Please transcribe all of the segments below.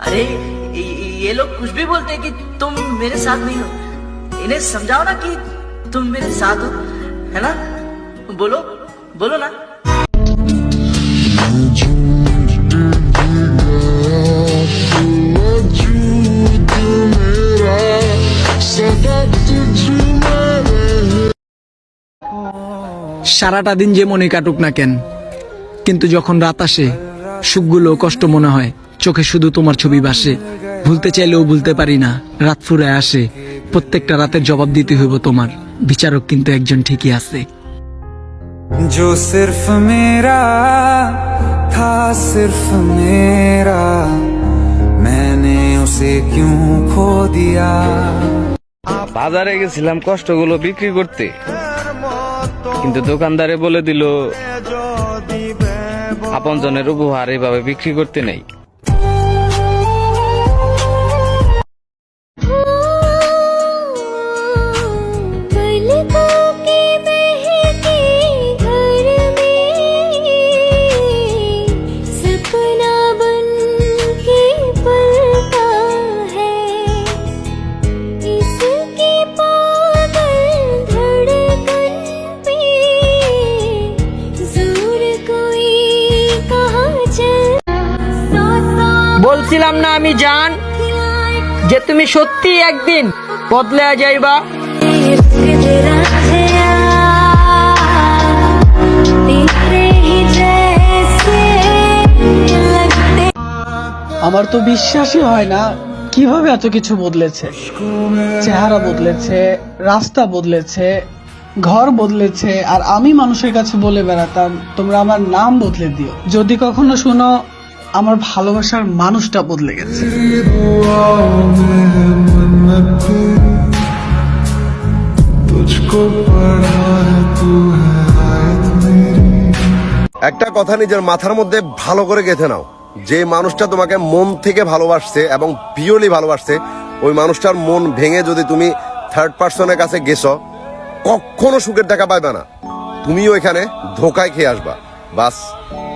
अरे ये ये लोग कुछ भी बोलते हैं कि तुम मेरे साथ नहीं हो इन्हें समझाओ ना कि तुम मेरे साथ हो है ना बोलो बोलो ना সারাটা দিন যে মনে কাটুক না কেন কিন্তু যখন রাত আসে সুখগুলো কষ্ট মনে হয় চোখে শুধু তোমার ছবি ভাসে ভুলতে চাইলেও ভুলতে পারি না রাত ফুরায় আসে প্রত্যেকটা রাতের জবাব দিতে হইব তোমার বিচারক কিন্তু একজন ঠিকই আছে जो सिर्फ मेरा था सिर्फ मेरा मैंने उसे क्यों खो दिया বাজারে গেছিলাম কষ্টগুলো বিক্রি করতে কিন্তু দোকানদারে বলে দিল আপনজনের উপহার এভাবে বিক্রি করতে নেই চাইছিলাম না আমি জান, যে তুমি সত্যি একদিন বদলে যাইবা। আমার তো বিশ্বাসই হয় না কীভাবে এত কিছু বদলেছে। চেহারা বদলেছে, রাস্তা বদলেছে, ঘর বদলেছে, আর আমি মানুষের কাছে বলে বেড়াতাম, তোমরা আমার নাম বদলে দিও। যদি কখনো শোনো আমার ভালোবাসার মানুষটা বদলে গেছে। একটা কথা নিজের মাথার মধ্যে ভালো করে গেঁথে নাও। যে মানুষটা তোমাকে মন থেকে ভালোবাসছে এবং পিওরলি ভালোবাসছে, ওই মানুষটার মন ভেঙে যদি তুমি থার্ড পার্সনের কাছে গেছো, কখনো সুখের টাকা পাইবে না। তুমিও এখানে ধোকায় খেয়ে আসবা। বাস,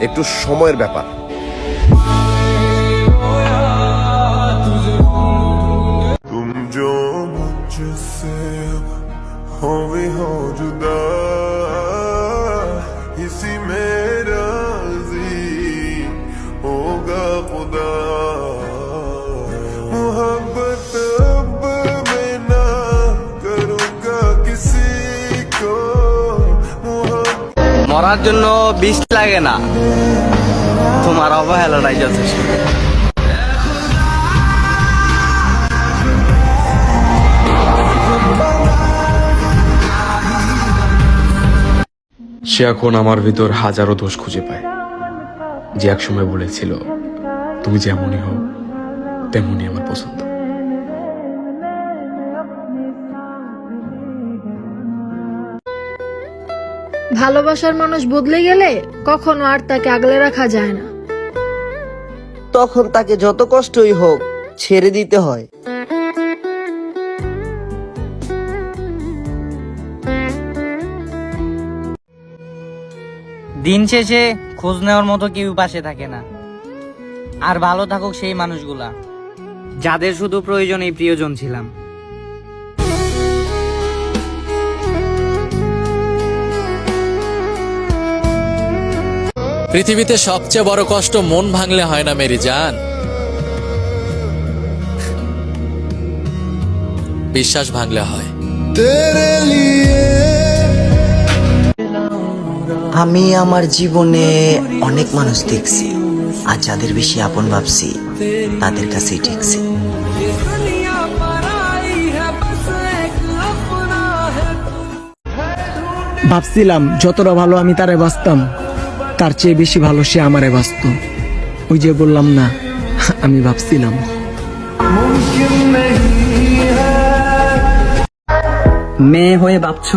একটু সময়ের ব্যাপার। मुझसे हो भी हो जुदा इसी में राजी होगा खुदा मोहब्बत अब मैं ना करूँगा किसी को मोहब्बत মরার জন্য বিষ লাগে না তোমার অবহেলাটাই যথেষ্ট সে এখন আমার ভিতর হাজারো দোষ খুঁজে পায়। যে একসময় বলেছিল তুমি যেমনই হও তেমনই আমার পছন্দ। ভালোবাসার মানুষ বদলে গেলে কখনো আর তাকে আগলে রাখা যায় না। তখন তাকে যত কষ্টই হোক ছেড়ে দিতে হয়। দিন শেষে খোঁজ নেওয়ার মতো কেউ পাশে থাকে না। আর ভালো থাকুক সেই মানুষগুলা। যাদের শুধু প্রয়োজন এই প্রিয়জন ছিলাম। পৃথিবীতে সবচেয়ে বড় কষ্ট মন ভাঙলে হয় না মেরি জান। বিশ্বাস ভাঙলে হয়। আমি আমার জীবনে অনেক মানুষ দেখছি আর যাদের বেশি আপন ভাবছি তাদের কাছেই ঠেকছি। ভাবছিলাম যতটা ভালো আমি তারে বাঁচতাম তার চেয়ে বেশি ভালো সে আমারে বাঁচত। ওই যে বললাম না আমি ভাবছিলাম। মেয়ে হয়ে ভাবছ?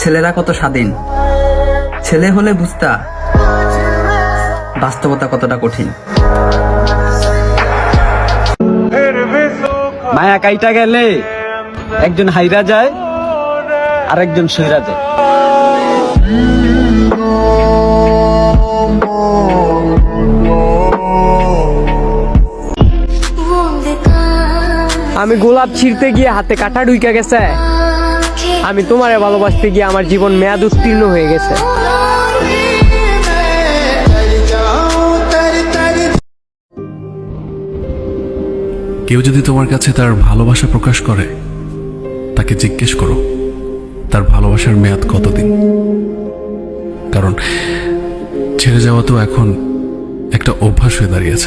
ছেলেরা কত স্বাধীন? ছেলে হলে বুঝতা বাস্তবতা কতটা কঠিন। মায়া কাইটা গেলে একজন হাইরা যায় আর একজন সইরা যায়। আমি গোলাপ ছিঁড়তে গিয়ে হাতে কাটা ঢুইকা গেছে। আমি তোমারে ভালোবাসতে গিয়ে আমার জীবন মেয়াদ উত্তীর্ণ হয়ে গেছে। কেউ যদি তোমার কাছে তার ভালোবাসা প্রকাশ করে, তাকে জিজ্ঞেস করো, তার ভালোবাসার মেয়াদ কতদিন? কারণ ছেড়ে যাওয়া তো এখন একটা অভ্যাস হয়ে দাঁড়িয়েছে।